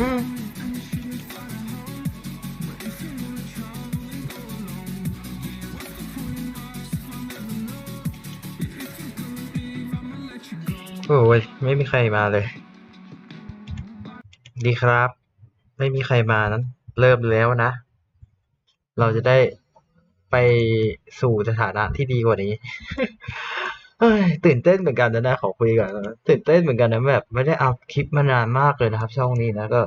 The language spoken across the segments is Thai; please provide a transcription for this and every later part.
โอ้ยไม่มีใครมาเลย ดีครับ ไม่มีใครมานั้น เริ่มแล้วนะ เราจะได้ไปสู่สถานะที่ดีกว่านี้ เฮ้ยตื่นเต้นเหมือนกันนะนะขอคุยก่อนนะตื่นเต้นเหมือนกันนะแบบไม่ได้อัพคลิปมานานมากเลยนะครับ ช่องนี้นะก็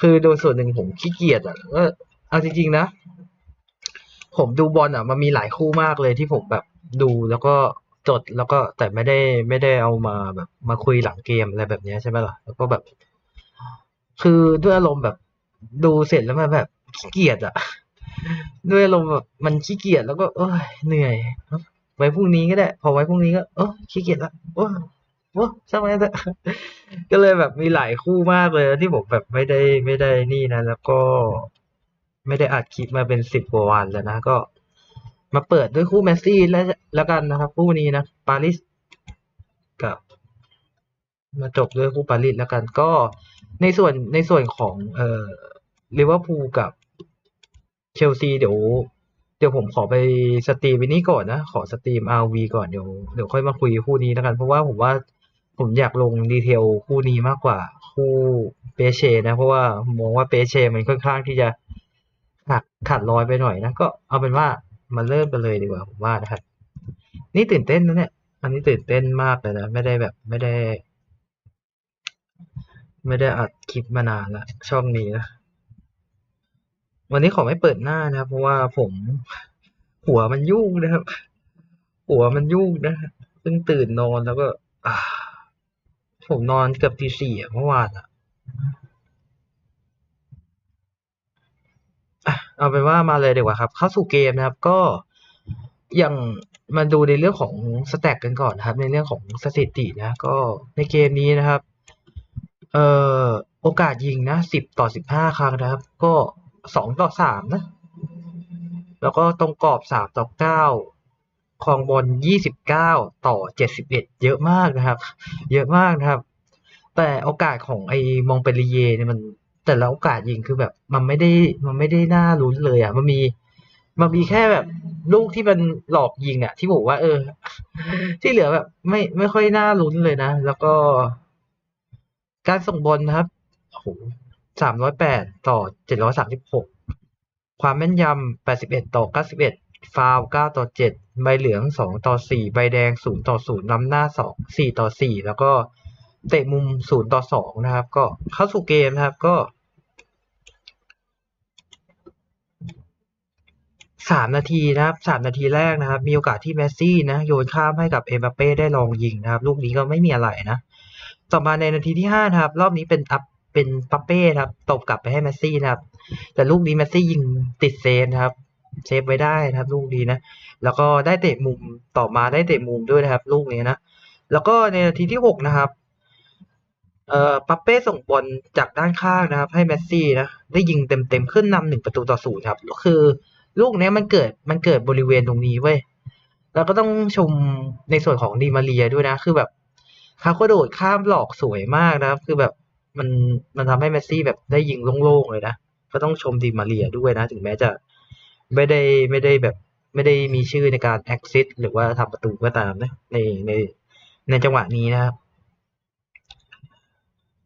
คือโดยส่วนหนึ่งผมขี้เกียจอะก็เอาจริงๆนะ ผมดูบอลอะ มันมีหลายคู่มากเลยที่ผมแบบดูแล้วก็จดแล้วก็แต่ไม่ได้ไม่ได้เอามาแบบมาคุยหลังเกมอะไรแบบนี้ใช่ไหมล่ะแล้วก็แบบ คือด้วยอารมณ์แบบดูเสร็จแล้วมันแบบขี้เกียจอะ ด้วยอารมณ์แบบมันขี้เกียจแล้วก็เอ้ยเหนื่อย ไว้พรุ่งนี้ก็ได้ พอไว้พรุ่งนี้ก็เออขี้เกียจละโอ้โอ้ช่างมันเถอะก็เลยแบบมีหลายคู่มากเลยที่ผมแบบไม่ได้ไม่ได้นี่นะ แล้วก็ไม่ได้อัดคลิปมาเป็นสิบกว่าวันแล้วนะ ก็ มาเปิดด้วยคู่แมสซี่แล้วแล้วกันนะครับ คู่นี้นะปารีสกับ มาจบด้วยคู่ปารีสแล้วกัน ก็ในส่วนในส่วนของเอ่อลิเวอร์พูลกับเชลซีเดี๋ยว ดี๋ยวผมขอไปสตรีมวินี้ก่อนนะ ขอสตรีม RV ก่อนเดี๋ยวเดี๋ยวค่อยมาคุยคู่นี้แล้วกัน เพราะว่าผมว่าผมอยากลงดีเทลคู่นี้มากกว่า คู่เปเช นะ เพราะว่ามองว่าเปเช มันค่อนข้างที่จะขาดขาดลอยไปหน่อยนะ ก็เอาเป็นว่ามาเริ่มกันเลยดีกว่าผมว่านะครับ นี่ตื่นเต้นนะเนี่ย อันนี้ตื่นเต้นมากเลยนะ ไม่ได้แบบไม่ได้ ไม่ได้อัดคลิปมานานละช่องนี้นะ วันนี้ขอไม่เปิดหน้านะครับเพราะว่าผมหัวมันยุ่งนะครับ หัวมันยุ่งนะเพิ่งตื่นนอนแล้วก็อผมนอนเกือบตีสี่เมื่อวานอะอะเอาเป็นว่ามาเลยดีกว่าครับ เข้าสู่เกมนะครับ ก็อย่างมาดูในเรื่องของสแต็กกันก่อนนะครับ ในเรื่องของสถิตินะ ก็ในเกมนี้นะครับ เอ่อโอกาสยิงนะสิบต่อสิบห้าครั้งนะครับ ก็ สองต่อสามนะ แล้วก็ตรงกรอบสามต่อเก้าครองบอลยี่สิบเก้าต่อเจ็ดสิบเอ็ดเยอะมากนะครับ เยอะมากนะครับ แต่โอกาสของไอ้มองเปรีเยเนี่ยมันแต่ละโอกาสยิงคือแบบ มันไม่ได้มันไม่ได้น่าลุ้นเลยอะ มันมีมันมีแค่แบบ ลูกที่มันหลอกยิงอะ ที่บอกว่า เออ ที่เหลือแบบ ไม่ไม่ค่อยน่าลุ้นเลยนะ แล้วก็การส่งบอลนะครับโอ้โห สามร้อยแปดต่อเจ็ดร้อยสามสิบหกความแม่นยำแปดสิบเอ็ดต่อเก้าสิบเอ็ดฟาวเก้าต่อเจ็ดใบเหลืองสองต่อสี่ใบแดงศูนย์ต่อศูนย์นำหน้าสองสี่ต่อสี่แล้วก็เตะมุมศูนย์ต่อสองนะครับ ก็เข้าสู่เกมนะครับก็สามนาทีนะครับสามนาทีแรกนะครับ มีโอกาสที่เมสซี่นะโยนข้ามให้กับเอ็มบัปเป้ได้ลองยิงนะครับ ลูกนี้ก็ไม่มีอะไรนะ ต่อมาในนาทีที่ห้านะครับ รอบนี้เป็นอัพ เป็นปัปเป้ครับตบกลับไปให้เมสซี่นะครับ แต่ลูกนี้เมสซี่ยิงติดเซฟนะครับเซฟไว้ได้นะครับ ลูกนี้นะ แล้วก็ได้เตะมุมต่อมาได้เตะมุมด้วยนะครับ ลูกนี้นะ แล้วก็ในนาทีที่หกนะครับ เอ่อปัปเป้ส่งบอลจากด้านข้างนะครับ ให้เมสซี่นะได้ยิงเต็มๆขึ้นนำหนึ่งประตูต่อศูนย์ครับก็คือ ลูกนี้มันเกิดมันเกิดบริเวณตรงนี้เว้ยแล้วก็ต้องชมในส่วนของดีมาเรียด้วยนะ คือแบบเขาก็โดดข้ามหลอกสวยมากนะครับ คือแบบ มันมันทำให้เมสซี่แบบได้ยิงโล่งๆเลยนะ ก็ต้องชมดีมาเรียด้วยนะ ถึงแม้จะไม่ได้ไม่ได้แบบไม่ได้มีชื่อในการแอคซิสหรือว่าทำประตูก็ตามนะในในในจังหวะนี้นะครับ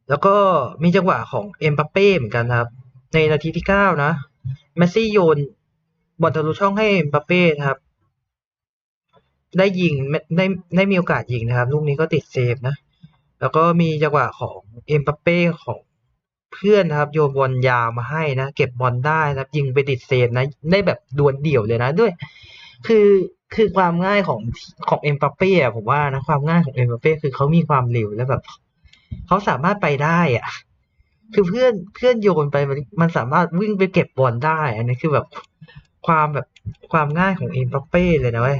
แล้วก็มีจังหวะของเอ็มบัปเป้เหมือนกันครับ ในนาทีที่เก้านะเมสซี่โยนบอลทะลุช่องให้เอ็มบัปเป้ครับ ได้ยิงได้ได้มีโอกาสยิงนะครับ ลูกนี้ก็ติดเซฟนะ แล้วก็มีจังหวะของเอ็มบัปเป้ของเพื่อนนะครับ โยนบอลยาวมาให้นะ เก็บบอลได้นะครับ ยิงไปติดเซฟนะ ได้แบบดวลเดี่ยวเลยนะด้วย คือคือความง่ายของของเอ็มบัปเป้อะผมว่านะความง่ายของเอ็มบัปเป้คือเขามีความเร็วและแบบเขาสามารถไปได้อะคือเพื่อนเพื่อนโยนไปมันมันสามารถวิ่งไปเก็บบอลได้ อันนี้คือแบบความแบบความง่ายของเอ็มบัปเป้เลยนะเว้ย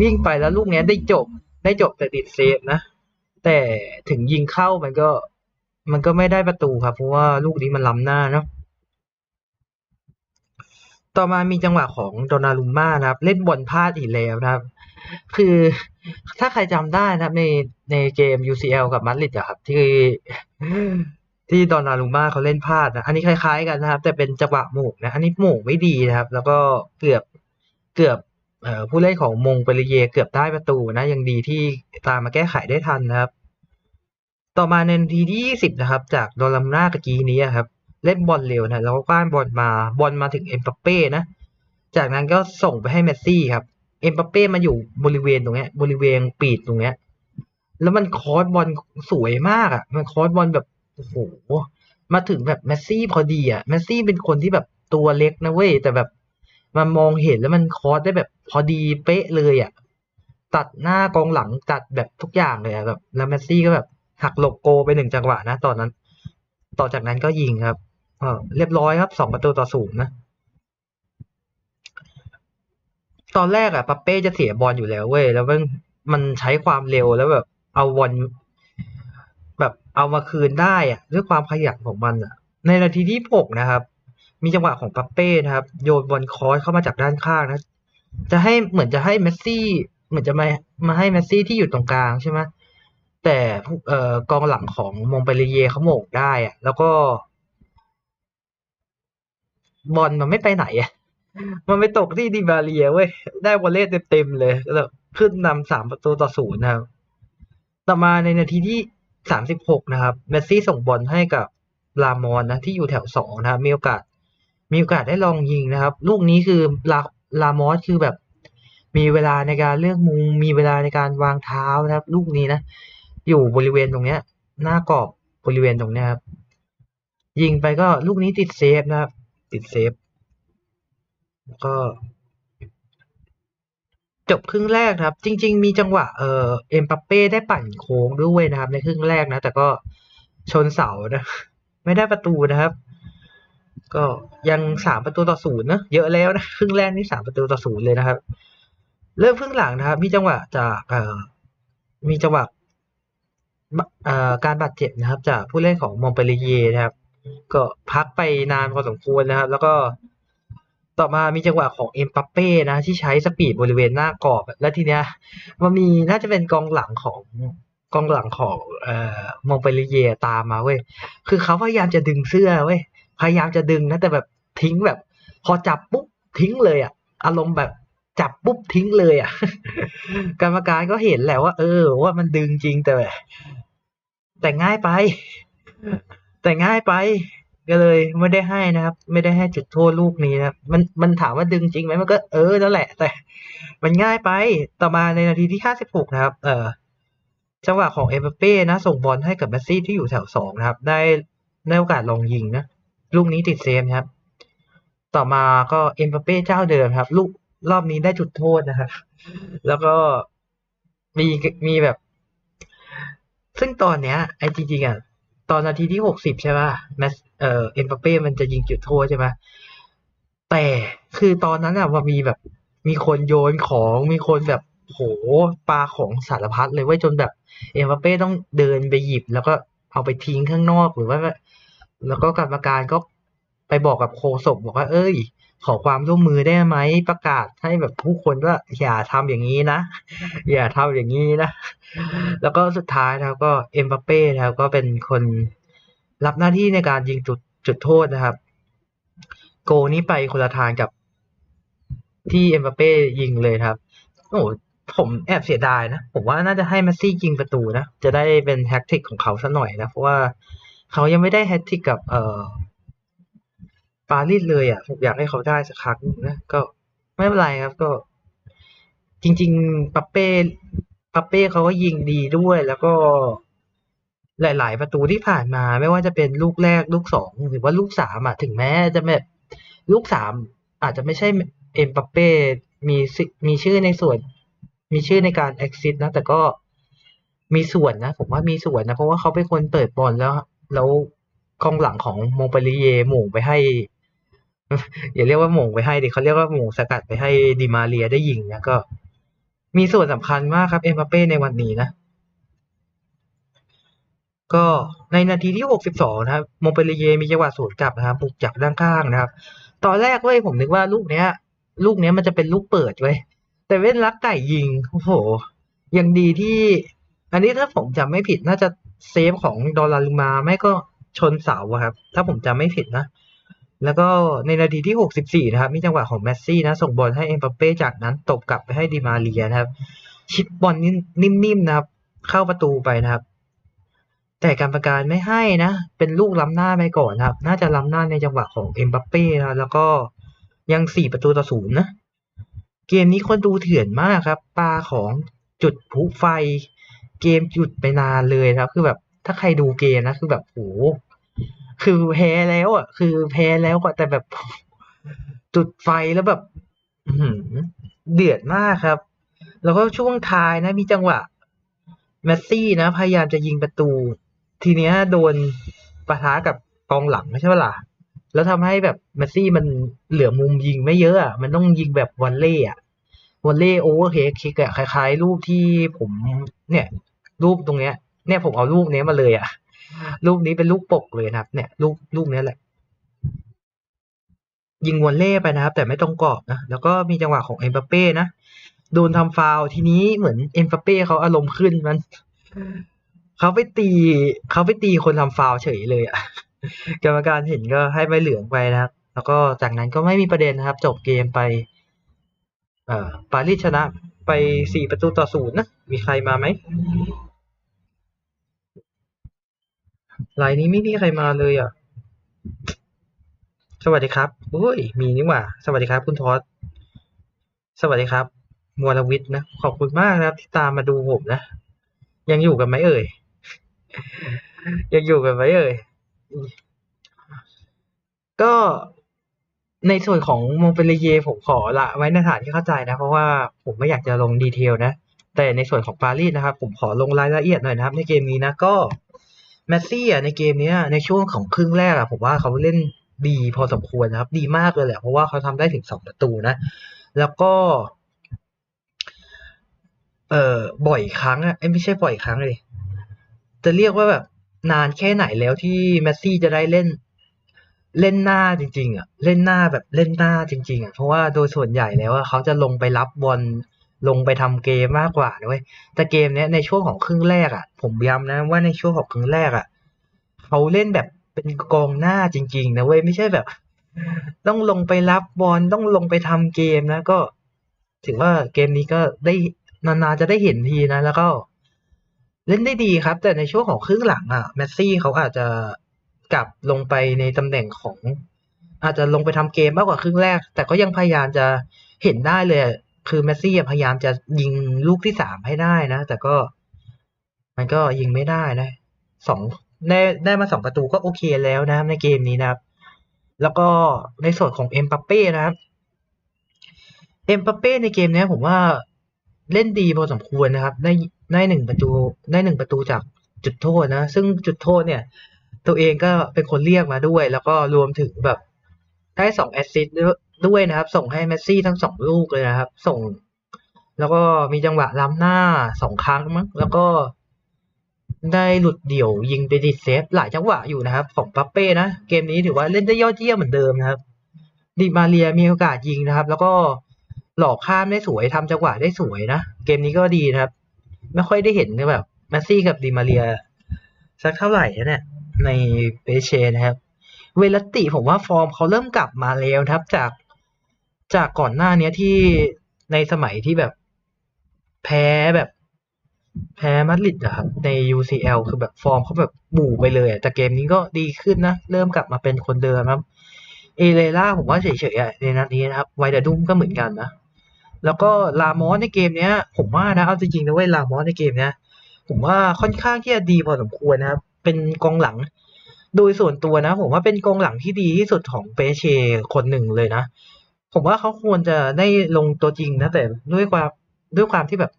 วิ่งไปแล้วลูกเนี้ยได้จบได้จบแต่ติดเซฟนะ แต่ถึงยิงเข้ามันก็ มันก็ไม่ได้ประตูครับ เพราะว่าลูกนี้มันล้ำหน้าเนาะต่อมามีจังหวะของโดนารุมม่านะครับ เล่นบอลพลาดอีกแล้วนะครับ คือถ้าใครจำได้นะครับ ในในเกม UCL กับมาดริดอะครับ ที่ที่ดอนารุม่าเขาเล่นพลาดนะ อันนี้คล้ายๆกันนะครับ แต่เป็นจังหวะหม่งนะ อันนี้หม่งไม่ดีนะครับ แล้วก็เกือบเกือบ ผู้เล่นของมงเปริเยเกือบได้ประตูนะยังดีที่ตามมาแก้ไขได้ทันนะครับ ต่อมาในทีที่ 20 นะครับ จากดอนนารุม่าตะกี้นี้ครับ เล่นบอลเร็วนะแล้วก็กว้านบอลมาบอลมาถึงเอ็มบัปเป้นะ จากนั้นก็ส่งไปให้เมสซี่ครับเอ็มบัปเป้มาอยู่บริเวณตรงเนี้ยบริเวณปีดตรงเนี้ยแล้วมันคอร์สบอลสวยมากอะ มันคอร์สบอลแบบโอ้โหมาถึงแบบเมสซี่พอดีอะเมสซี่เป็นคนที่แบบตัวเล็กนะเว้ยแต่แบบ มันมองเห็นแล้วมันคอร์สได้แบบพอดีเป๊ะเลยอะตัดหน้ากองหลังตัดแบบทุกอย่างเลยอะแบบแล้วเมสซี่ก็แบบหักหลบโกไปหนึ่งจังหวะนะ ตอนนั้น ต่อจากนั้นก็ยิงครับเออเรียบร้อยครับสองประตูต่อศูนย์นะ ตอนแรกอะปัปเป้จะเสียบอลอยู่แล้วเว้ยแล้วมันมันใช้ความเร็วแล้วแบบ เอาบอลแบบเอามาคืนได้อะด้วยความขยันของมันอะในนาทีที่หกนะครับ มีจังหวะของปัปเป้นะครับ โยนบอลคอสเข้ามาจากด้านข้างนะ จะให้เหมือนจะให้เมสซี่เหมือนจะมามาให้เมสซี่ที่อยู่ตรงกลางใช่ไหมแต่เอ่อกองหลังของมงเปรีเยเขาโมงได้อะแล้วก็ บอลมันไม่ไปไหนอะมันไปตกที่ดิบาเรียเว้ยได้วอลเล่เต็มๆเลยแล้วขึ้นนำสามประตูต่อศูนย์นะครับ ต่อมาในนาทีที่สามสิบหกนะครับ เมสซี่ส่งบอลให้กับลามอนนะที่อยู่แถวสองนะครับมีโอกาส มีโอกาสได้ลองยิงนะครับ ลูกนี้คือลาลามอสคือแบบมีเวลาในการเลือกมุมมีเวลาในการวางเท้านะครับ ลูกนี้นะ อยู่บริเวณตรงเนี้ย หน้ากรอบบริเวณตรงเนี้ยครับ ยิงไปก็ลูกนี้ติดเซฟนะครับ ติดเซฟแล้วก็ จบครึ่งแรกครับ จริง ๆ มีจังหวะเอ่อเอ็มปัปเป้ได้ปั่นโค้งด้วยนะครับ ในครึ่งแรกนะ แต่ก็ชนเสานะ ไม่ได้ประตูนะครับ ก็ยังสามประตูต่อศูนย์นะเยอะแล้วนะครึ่งแรกนี่สามประตูต่อศูนย์เลยนะครับ เริ่มครึ่งหลังนะครับ มีจังหวะจากเอ่อมีจังหวะเอ่อการบาดเจ็บนะครับ จากผู้เล่นของมองเปรีเยนะครับ ก็พักไปนานพอสมควรนะครับ แล้วก็ต่อมามีจังหวะของเอ็มปัปเป้นะ ที่ใช้สปีดบริเวณหน้ากรอบ แล้วทีเนี้ยมันมีน่าจะเป็นกองหลังของกองหลังของเอ่อมองเปรีเยตามมาเว้ยคือเขาพยายามจะดึงเสื้อเว้ย พยายามจะดึงนะแต่แบบทิ้งแบบ พอจับปุ๊บทิ้งเลยอะอารมณ์แบบจับปุ๊บทิ้งเลยอะกรรมการก็เห็นแหละว่า เออ ว่ามันดึงจริงแต่ แต่ง่ายไป แต่ง่ายไปก็เลยไม่ได้ให้นะครับ ไม่ได้ให้จุดโทษลูกนี้นะมันมันถามว่าดึงจริงไหมมันก็เออนั่นแหละ แต่ มันง่ายไปต่อมาในนาทีที่ห้าสิบหกนะครับ เออจังหวะของเอ็มบัปเป้นะ ส่งบอลให้กับเมสซี่ที่อยู่แถวสองนะครับ ได้ได้โอกาสลองยิงนะ ลูกนี้ติดเซฟครับ ต่อมาก็เอ็มบัปเป้เจ้าเดิมครับ ลูกรอบนี้ได้จุดโทษนะครับ แล้วก็มีมีแบบ ซึ่งตอนเนี้ย ไอ้จริงๆอะตอนนาทีที่หกสิบใช่ป่ะแมสเอ่อเอ็มบัปเป้มันจะยิงจุดโทษใช่ไหมแต่คือตอนนั้นอะว่ามีแบบ มีคนโยนของมีคนแบบโหปลาของสารพัดเลยว้ยจนแบบ เอ็มบัปเป้ต้องเดินไปหยิบ แล้วก็เอาไปทิ้งข้างนอกหรือว่า แล้วก็กรรมการก็ไปบอกกับโคศกบอกว่า เอ้ย ขอความร่วมมือได้ไหมประกาศให้แบบผู้คนว่าอย่าทำอย่างนี้นะ อย่าทำอย่างนี้นะ แล้วก็สุดท้ายนะครับก็เอ็มบัปเป้นะครับก็เป็นคนรับหน้าที่ในการยิงจุดจุดโทษนะครับ โกนี้ไปคนละทางกับที่เอ็มบัปเป้ยิงเลยครับ โอ้ผมแอบเสียดายนะ ผมว่าน่าจะให้เมสซี่ยิงประตูนะ จะได้เป็นแฮตทริกของเขาสักหน่อยนะ เพราะว่า เขายังไม่ได้แฮตทิกกับเอ่อปารีสเลยอะผมอยากให้เขาได้สักครั้งนะก็ไม่เป็นไรครับก็ จริง ๆปัปเป้ปัปเป้เขาก็ยิงดีด้วย แล้วก็หลาย ๆ ประตูที่ผ่านมา ไม่ว่าจะเป็นลูกแรกลูกสองหรือว่าลูกสามอะถึงแม้จะแบบลูกสามอาจจะไม่ใช่เอ็มปัปเป้มีมีชื่อในส่วน มีชื่อในการแอคซิสนะแต่ก็มีส่วนนะ ผมว่ามีส่วนนะ เพราะว่าเขาเป็นคนเปิดบอลแล้ว แล้วกองหลังของมงเปรีเยหม่งไปให้ อย่าเรียกว่าหม่งไปให้ดิเขาเรียกว่าหม่งสกัดไปให้ดิมาเรียได้ยิงนะก็ มีส่วนสำคัญมากครับเอ็มบัปเป้ในวันนี้นะ ก็ในนาทีที่ 62 นะครับมงเปรีเยมีจังหวะสวนกลับนะครับบุกจากด้านข้างนะครับ ตอนแรกเว้ยผมนึกว่าลูกเนี้ย ลูกเนี้ยมันจะเป็นลูกเปิดเว้ยแต่เว้นรักไก่ยิงโอ้โหยังดีที่ อันนี้ถ้าผมจำไม่ผิดน่าจะ เซฟของดอลลาร์มาไม่ก็ชนเสาครับ ถ้าผมจำไม่ผิดนะ แล้วก็ในนาทีที่ 64 นะครับ มีจังหวะของแมสซี่นะ ส่งบอลให้เอ็มบัปเป้จากนั้นตบกลับไปให้ดิมาเรียนะครับ ชิปบอลนิ่มๆนะครับ เข้าประตูไปนะครับ แต่กรรมการไม่ให้นะ เป็นลูกล้ำหน้าไปก่อนครับ น่าจะล้ำหน้าในจังหวะของเอ็มบัปเป้นะแล้วก็ยังสี่ประตูต่อศูนย์นะ เกมนี้คนดูเถื่อนมากครับปลาของจุดพลุไฟ เกมหยุดไปนานเลยครับ คือแบบถ้าใครดูเกมนะ คือแบบโหคือแพ้แล้วอะ คือแพ้แล้วก็แต่แบบจุดไฟแล้วแบบหืเดือดมากครับ แล้วก็ช่วงท้ายนะมีจังหวะแมสซี่นะ พยายามจะยิงประตู ทีเนี้ยโดนปะทะกับกองหลังไม่ใช่เปะล่าแล้วทำให้แบบแมสซี่มันเหลือมุมยิงไม่เยอะอะมันต้องยิงแบบวอลเล่อะวอลเล่โอเวอร์เฮดคิกอะคล้ายๆ รูปที่ผมเนี่ย รูปตรงเนี้ยเนี่ยผมเอารูปเนี้ยมาเลยอะรูปนี้เป็นรูปปกเลยนะครับ เนี่ย รูปรูปเนี้ยแหละ ยิงวอลเล่ไปนะครับ แต่ไม่ตรงกรอบนะแล้วก็มีจังหวะของเอ็มบัปเป้นะโดนทำฟาวล์ทีนี้เหมือนเอ็มบัปเป้เขาอารมณ์ขึ้นมันเขาไปตีเขาไปตีคนทำฟาวล์เฉยเลยอะกรรมการเห็นก็ให้ใบเหลืองไปนะครับ แล้วก็จากนั้นก็ไม่มีประเด็นนะครับ จบเกมไปเอ่อปารีสชนะไปสี่ประตูต่อศูนย์นะ มีใครมาไหม ไลน์นี้ไม่มีใครมาเลยอะ สวัสดีครับอุ้ย มีนี่หว่า สวัสดีครับ คุณทอสสวัสดีครับมวลวิทย์นะ ขอบคุณมากนะครับ ที่ตามมาดูผมนะ ยังอยู่กันไหมเอ่ย ยังอยู่กันไหมเอ่ย ก็ในส่วนของมงเปเลเยผมขอละไว้ในฐานที่เข้าใจนะ เพราะว่าผมไม่อยากจะลงดีเทลนะ แต่ในส่วนของปารีสนะครับ ผมขอลงรายละเอียดหน่อยนะครับ ในเกมนี้นะก็ แมสซี่อะในเกมเนี้ยในช่วงของครึ่งแรกอะผมว่าเขาเล่นดีพอสมควรนะครับ ดีมากเลยแหละ เพราะว่าเขาทำได้ถึงสองประตูนะ แล้วก็ เอ่อบ่อยครั้งอะไม่ใช่บ่อยครั้งเลย จะเรียกว่าแบบนานแค่ไหนแล้วที่แมสซี่จะได้เล่นเล่นหน้าจริง ๆ อะ เล่นหน้าแบบเล่นหน้าจริง ๆ อะ เพราะว่าโดยส่วนใหญ่แล้วเขาจะลงไปรับบอล ลงไปทำเกมมากกว่าด้วยแต่เกมเนี้ยในช่วงของครึ่งแรกอะ ผมย้ำนะว่าในช่วงของครึ่งแรกอะเขาเล่นแบบเป็นกองหน้าจริง ๆ นะเว้ยไม่ใช่แบบ ต้องลงไปรับบอลต้องลงไปทำเกมนะก็ ถือว่าเกมนี้ก็ได้นานๆจะได้เห็นทีนะ แล้วก็ เล่นได้ดีครับ แต่ในช่วงของครึ่งหลังอะแมสซี่เขาอาจจะกลับลงไปในตำแหน่งของ อาจจะลงไปทำเกมมากกว่าครึ่งแรก แต่ก็ยังพยายามจะเห็นได้เลย คือแมสซี่พยายามจะยิงลูกที่สามให้ได้นะ แต่ก็ มันก็ยิงไม่ได้นะสองได้ได้มาสองประตูก็โอเคแล้วนะครับในเกมนี้นะครับ แล้วก็ในส่วนของเอ็มปัปเป้นะครับเอ็มปัปเป้ในเกมนี้ผมว่าเล่นดีพอสมควรนะครับ ได้ได้หนึ่งประตูได้หนึ่งประตูจากจุดโทษนะ ซึ่งจุดโทษเนี่ย ตัวเองก็เป็นคนเรียกมาด้วย แล้วก็รวมถึงแบบได้สองแอสซิสต์ ด้วยนะครับ ส่งให้เมสซี่ทั้งสองลูกเลยนะครับ ส่ง แล้วก็มีจังหวะล้ำหน้าสองครั้งมั้งแล้วก็ได้หลุดเดี่ยวยิงไปดิเซฟหลายจังหวะอยู่นะครับ ของปัปเป้นะ เกมนี้ถือว่าเล่นได้ยอดเยี่ยมเหมือนเดิมนะครับ ดิมาเรียมีโอกาสยิงนะครับ แล้วก็หลอกข้ามได้สวยทำจังหวะได้สวยนะ เกมนี้ก็ดีนะครับ ไม่ค่อยได้เห็นแบบแมสซี่กับดิมาเรีย สักเท่าไหร่นะเนี่ยในเปเชนะครับ เวลติผมว่าฟอร์มเขาเริ่มกลับมาแล้วครับ จาก จากก่อนหน้าเนี้ยที่ในสมัยที่แบบแพ้แบบแพ้มาดริดอะครับ ใน UCL คือแบบฟอร์มเขาแบบบู่ไปเลยอะแต่เกมนี้ก็ดีขึ้นนะ เริ่มกลับมาเป็นคนเดิมครับ เอเลล่าผมว่าเฉยๆอะในนัดนี้นะครับ ไวดาดุมก็เหมือนกันนะ แล้วก็ลามอสในเกมเนี้ย ผมว่านะ เอาจริงๆนะเว้ยลามอสในเกมเนี้ย ผมว่าค่อนข้างที่จะดีพอสมควรนะครับ เป็นกองหลัง โดยส่วนตัวนะ ผมว่าเป็นกองหลังที่ดีที่สุดของเปเชคนหนึ่งเลยนะ ผมว่าเขาควรจะได้ลงตัวจริงนะแต่ด้วยความด้วยความที่แบบ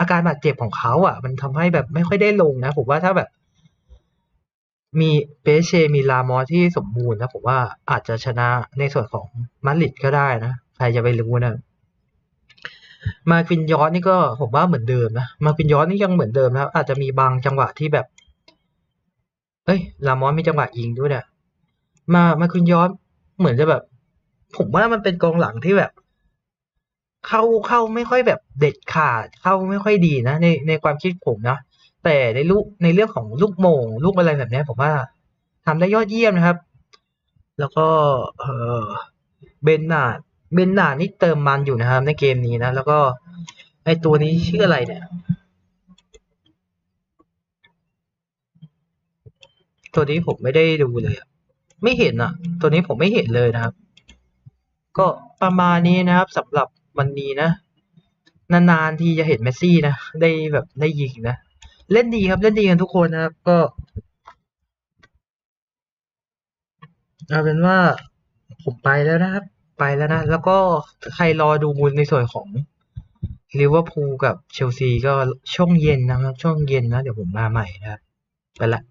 อาการบาดเจ็บของเขาอะ มันทำให้แบบไม่ค่อยได้ลงนะ ผมว่าถ้าแบบ มีเปเชมีลามอที่สมบูรณ์นะผมว่าอาจจะชนะในส่วนของมาดริดก็ได้นะ ใครจะไปรู้นะมาควินยอสนี่ก็ผมว่าเหมือนเดิมนะมาควินยอสนี่ยังเหมือนเดิมนะอาจจะมีบางจังหวะที่แบบ เอ้ยลามอสมีจังหวะยิงด้วยเนี่ยมามาควินยอสเหมือนจะแบบ ผมว่ามันเป็นกองหลังที่แบบ เข้าเข้าไม่ค่อยแบบเด็ดขาด เข้าไม่ค่อยดีนะ ในในความคิดผมนะแต่ในลูกในเรื่องของลูกโมงลูกอะไรแบบนี้ผมว่าทำได้ยอดเยี่ยมนะครับ แล้วก็เออเบนนาดเบนนาดนี่เติมมันอยู่นะครับ ในเกมนี้นะ แล้วก็ไอตัวนี้ชื่ออะไรเนี่ยตัวนี้ผมไม่ได้ดูเลย ไม่เห็นอะตัวนี้ผมไม่เห็นเลยนะครับ ก็ประมาณนี้นะครับสำหรับวันนี้นะ นานๆที่จะเห็นเมสซี่นะได้แบบได้ยิงนะ เล่นดีครับเล่นดีกันทุกคนนะครับ ก็เอาเป็นว่าผมไปแล้วนะครับ ไปแล้วนะ แล้วก็ใครรอดูในส่วนของลิเวอร์พูลกับเชลซีก็ช่วงเย็นนะครับ ช่วงเย็นนะ เดี๋ยวผมมาใหม่นะครับ ไปละ